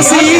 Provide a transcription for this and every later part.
I see you.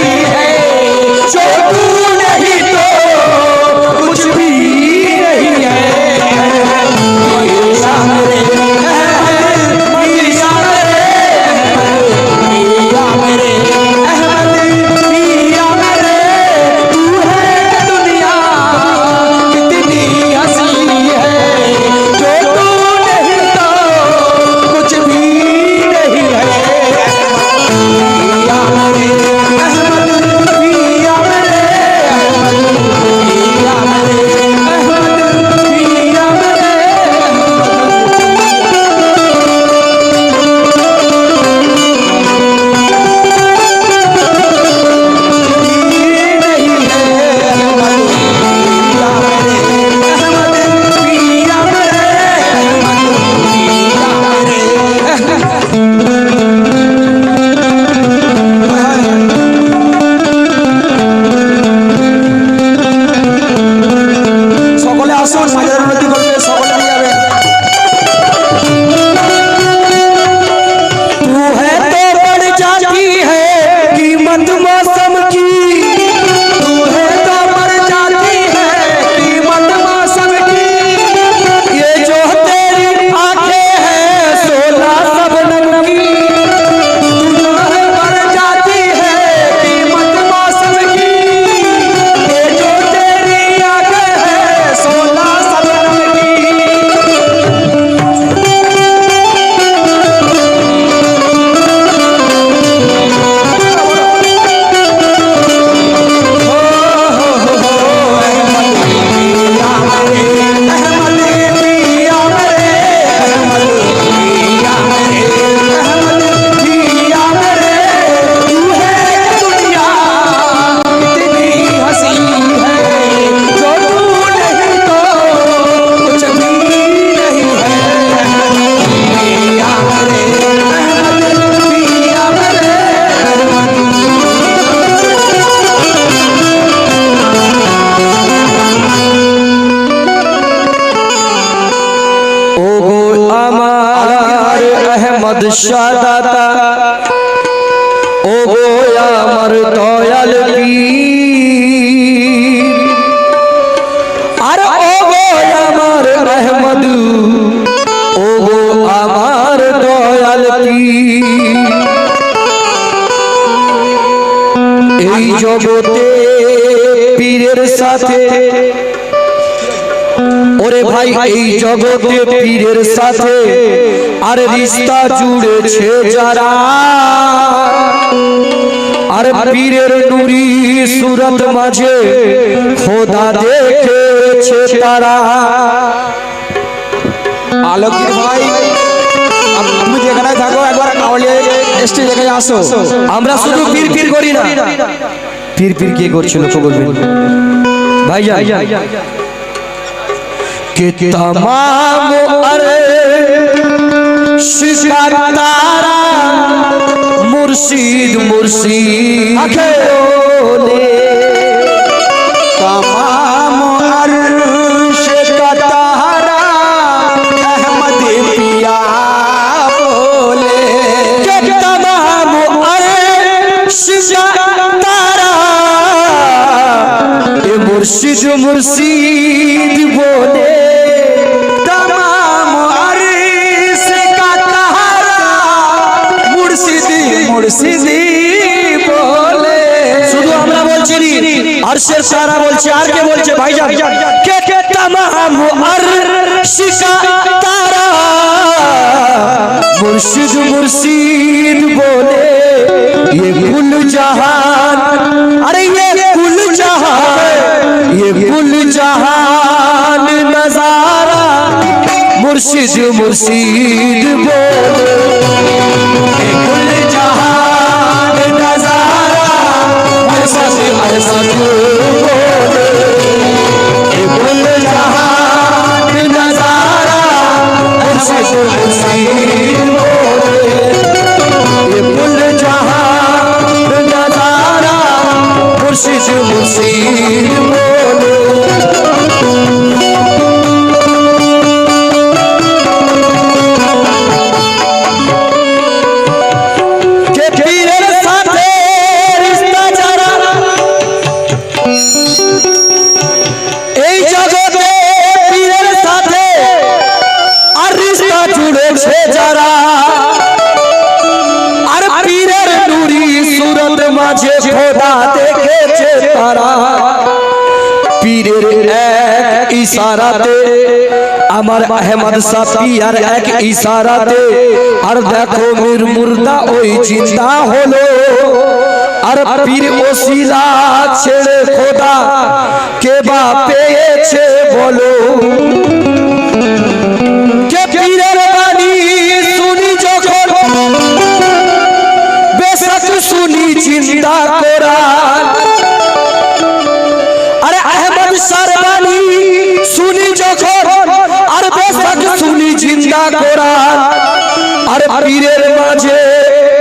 শাদাতা ও গো আমার দয়াল আর ও গো আমার আহমদ ও গো আমার দয়াল এই জগতে পীরের সাথে ওরে ভাই এই জগতে পীরের সাথে আর রিস্তা জুড়েছে যারা। আর পীরের নুরি সুরত মাঝে খোদা দেখেছে তারা। আলোকিত ভাই আম- তুমি যেখানে থাকো একবার কাউলে স্টেজ এখানে আসো। আমরা শুধু পীর পীর করি না। পীর পীর কে করছিল তো বলবেন ভাই? যাই कि तमाम अरे शिकारा मुर्शिद मुर्शिद बोले तमाम अर्श का तारा अहमद पिया बोले कि तमाम अरे शिकारा ये मुर्शिद मुर्शिद আরশের সারা বলছে আর কে বলছে ভাইজান কে কে তামাম আরশিকা তারা মুর্শিদ মুর্শিদ বলে ये कुल जहान अरे ये कुल जहान ये कुल जहान नजारा मुर्शिद मुर्शिद बोले মাঝে খোদা দেখেছে তারা। পীরের এক ইশারাতে, আমার আহমদ সাফি আর এক ইশারাতে। আর দেখো মীর মুর্দা ওই চিন্তা হলো। আর পীর ওসিলা ছেড়ে খোদা কে বা পেয়েছে বলো। চিন্তা করার আরে আহমদ সারবানি, শুনি যখন, আর বেশক শুনি চিন্তা করার আর পীরের মাঝে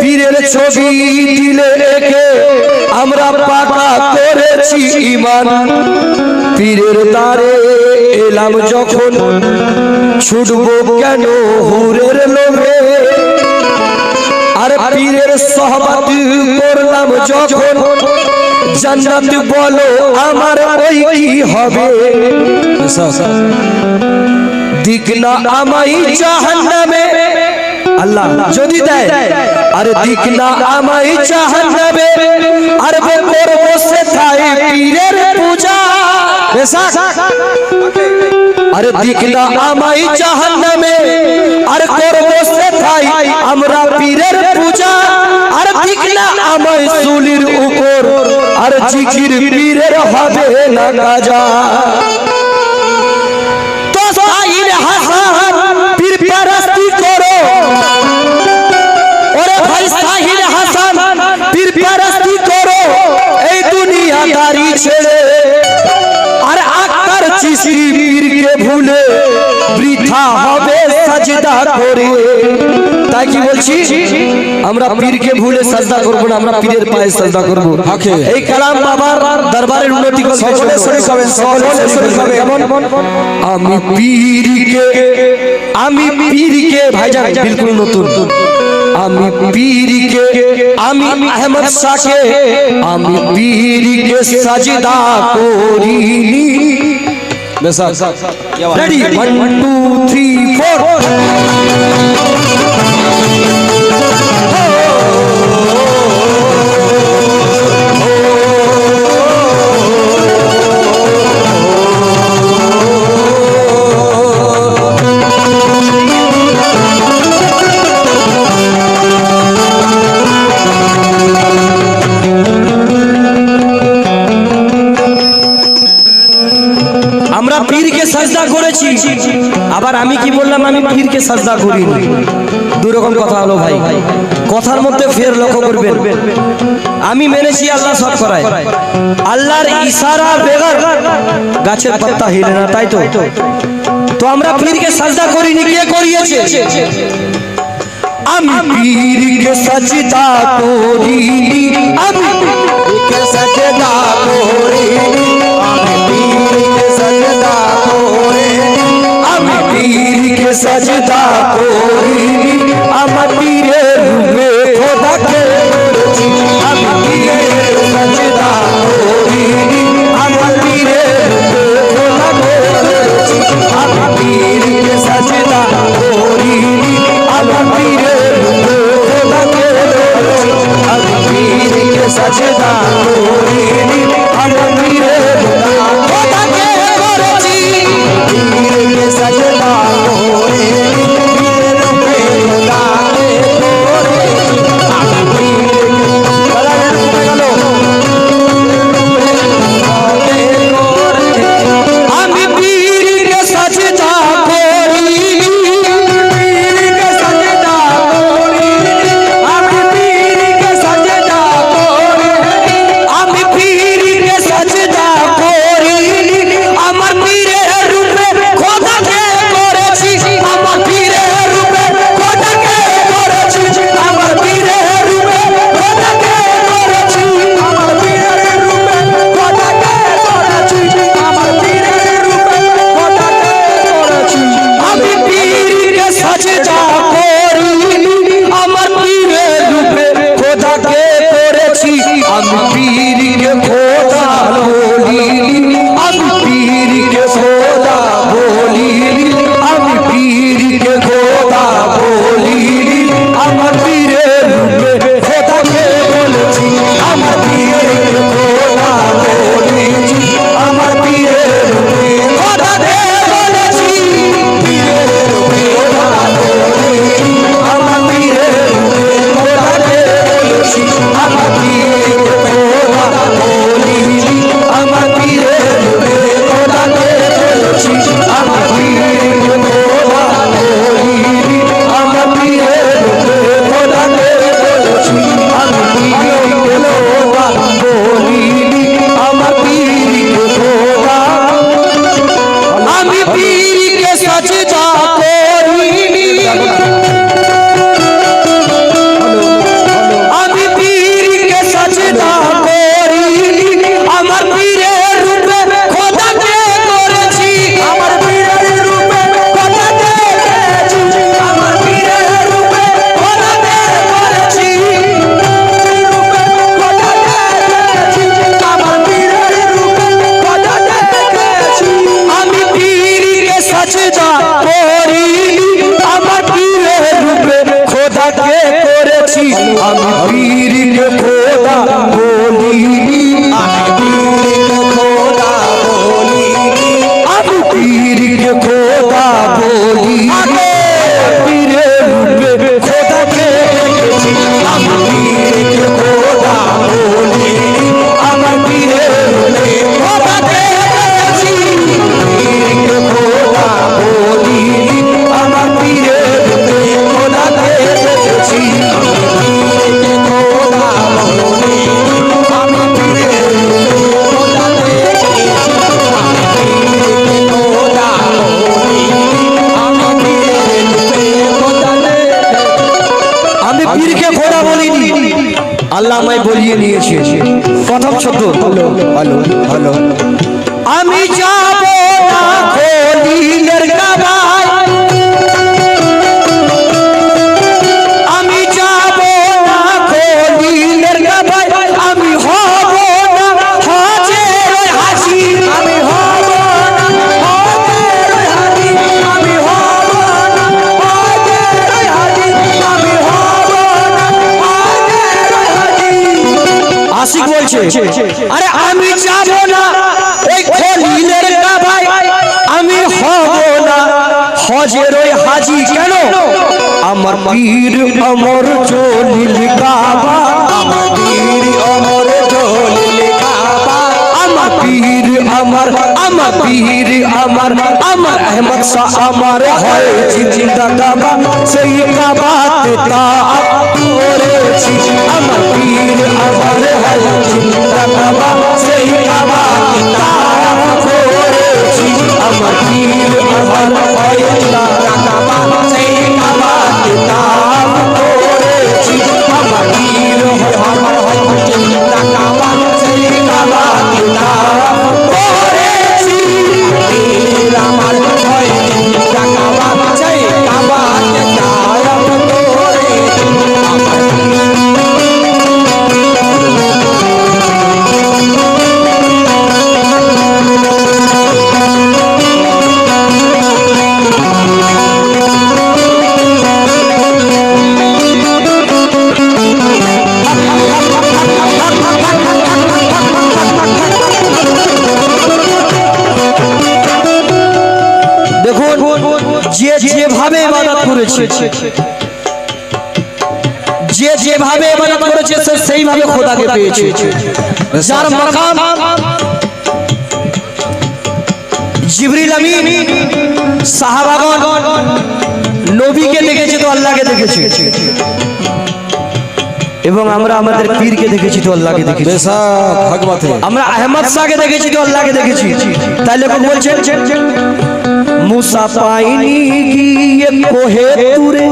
পীরের ছবি দিলে একে আমরা পাকা করেছি ইমান পীরের দ্বারে এলাম যখন, ছুটবো কেন হুরের লোভে? পীরের সহবত করলাম যখন। জান্নাত বলো আমার ওই কি হবে? দিক না আমাই জাহান্নামে। আল্লাহ যদি দেয় আরে দিক না আমাই জাহান্নামে। আর করব সেথায় পীরের পূজা। আরে দিক না আমাই জাহান্নামে, আর করব সেথায় আমরা পীরের পূজা। আর দিক না আমাই সুলির উপর, আর জিকির পীরের হবে না কাজা তো সাইর হাসান, পীর পারস্তি করো। ওরে ভাই সাহিল হাসান, পীর পারস্তি করো। এই দুনিয়াদারি ছেড়ে চিসি পীরকে ভুলে বৃথা হবে সাজদা করে। তাই কি বলছি? আমরা পীরকে ভুলে সাজদা করব না আমরা পীরের পায়ে সাজদা করব. এই কালাম বাবার দরবারের উন্নতি করবে আমি পীরকে আমি পীরকে ভাইজান বিলকুল নতুন। আমি পীরকে আমি আহমদ শাহকে আমি পীরকে সাজদা করিনি। मेरे साथ ready one two three four করেছি। আবার আমি কি বললাম? আমি পীরকে সাজদা করি দুই রকম কথা হলো ভাই। কথার মধ্যে ফের লক্ষ্য করবেন। আমি মেনেছি আল্লাহ সব করায়। আল্লাহর ইশারা বেগার গাছের পাতা হিলে না, তাই তো? তো আমরা পীরকে সাজদা করিনি, কে করিয়েছে? আমি পীরকে সাজদা করিনি। আমি পীরকে সাজদা করিনি। আমি পীরকে সাজদা পীরকে সাজদা করিনি 记着 আল্লাহ আমায় বলিয়ে নিয়েছে। প্রথম শব্দ হলো হলো হলো। আমি বলছে আরে আমি যাব না ওই খলিলের কাবায় আমি হব না। হজের ওই হাজি কেন? আমার পীর অমর জলিল কাবা আমার পীর অমর জলিল কাবা আমার পীর আমার আমার পীর আমার আমার আহমদ শাহ আমার হয় জিন্দা কাবা সেই কাবাতে তা। করেছি আমার পীর আমার হয় বাবা সেই বাবা তারা করেছি। আমার পীর আমার হয় করেছে। যে যেভাবে ইবাদত করেছে সে সেইভাবে খোদাকে পেয়েছে। যার মাকাম জিবরিল আমিন সাহাবাগণ নবীকে দেখেছে তো আল্লাহকে দেখেছে। এবং আমরা আমাদের পীরকে দেখেছি তো আল্লাহকে দেখেছি। আমরা আহমদ শাহকে দেখেছি তো আল্লাহকে দেখেছি। তাইলে मूसा पाइनी की ये कोहे तुरे।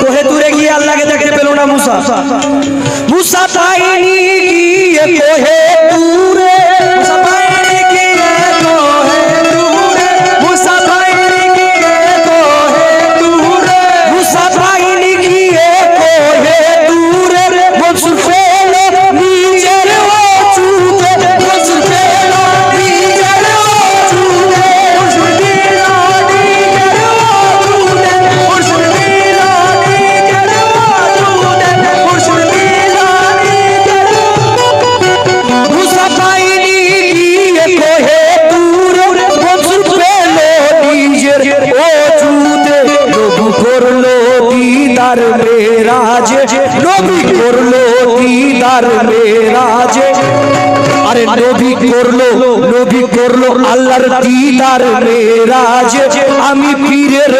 कोहे तुरे की अल्लाह के देखने पे लोना मूसा। मूसा पाइनी की ये कोहे আল্লাহর দিদার মেরাজ আমি পীরের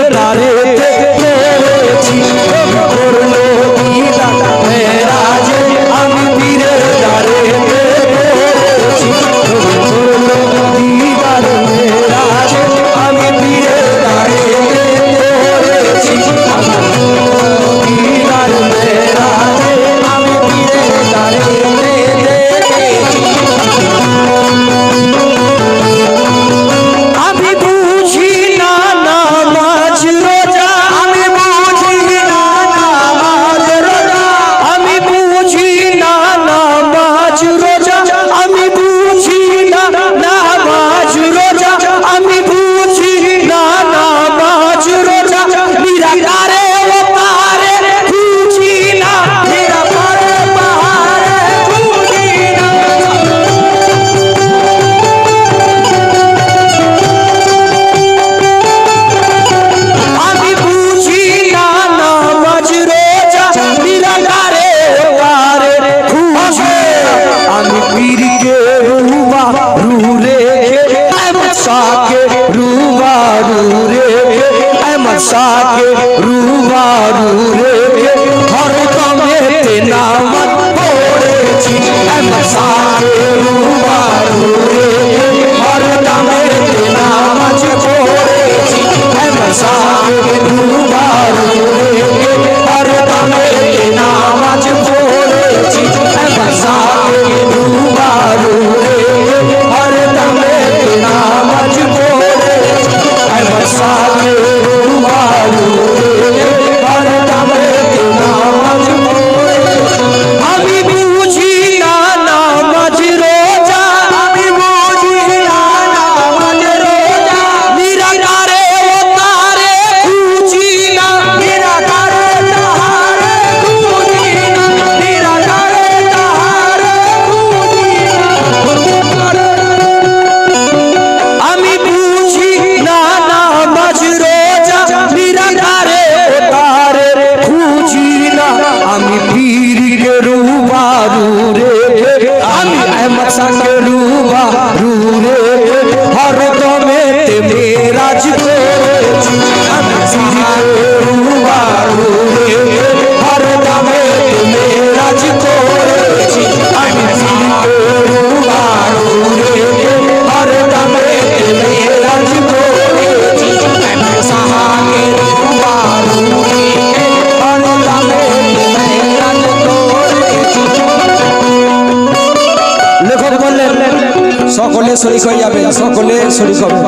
শরিক হয়ে যাবেন সকলে শরিক হবেন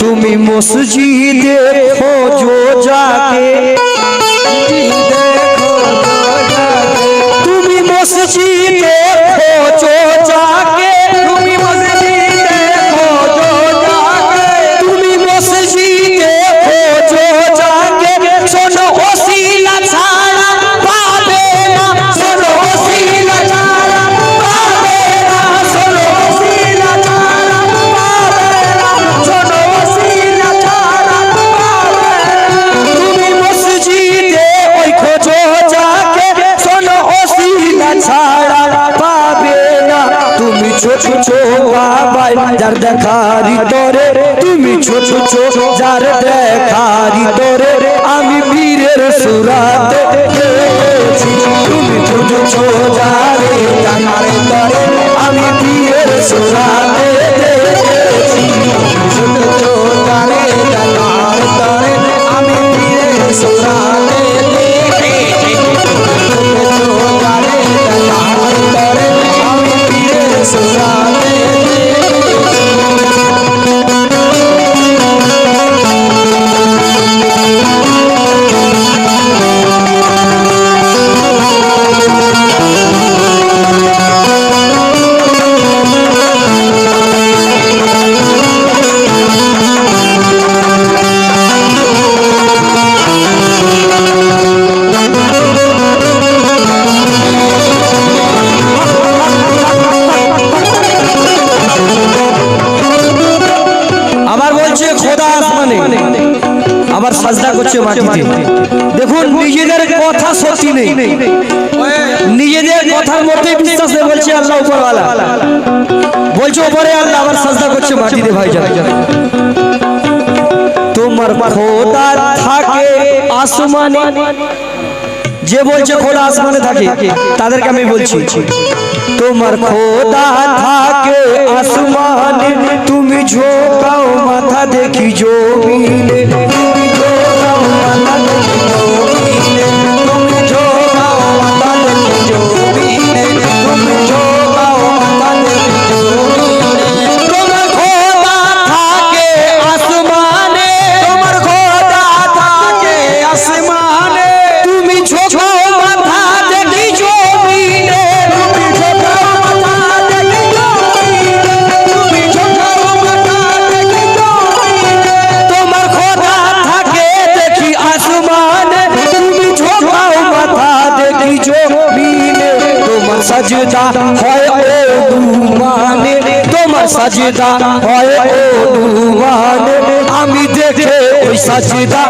তুমি মসজিদ দেখুন নিজেদের কথা সত্যি নেই। নিজেদের কথার মধ্যে বিশ্বাস নেই বলছে আল্লাহ উপরওয়ালা। উপরে আল্লাহ আবার করছে মাটিতে ভাই তোমার খোদা থাকে আসমানে। যে বলছে খোদা আসমানে থাকে তাদেরকে আমি বলছি তোমার খোদা থাকে আসমানে। তুমি ঝোকাও মাথা দেখি জমিনে। সাজদা হয় ও দুমানে তোমার সাজদা হয় ও দুমানে। আমি দেখে ওই সাজদা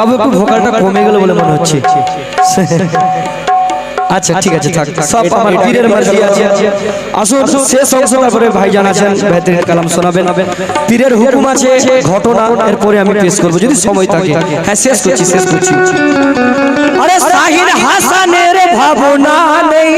বাবু একটু ভোকালটা কমে গেল বলে মনে হচ্ছে। আচ্ছা ঠিক আচ্ছা, আছে থাক। সব আমার পীরের মর্জি আছে। আসুন শেষ অংশ তারপরে ভাইজান আছেন বেহতরিন কালাম শোনাবেন। পীরের হুকুম আছে ঘটনা এরপরে আমি পেশ করব। যদি সময় থাকে। হ্যাঁ শেষ করছি শেষ করছি। আরে সাহির হাসানের ভাবনা নেই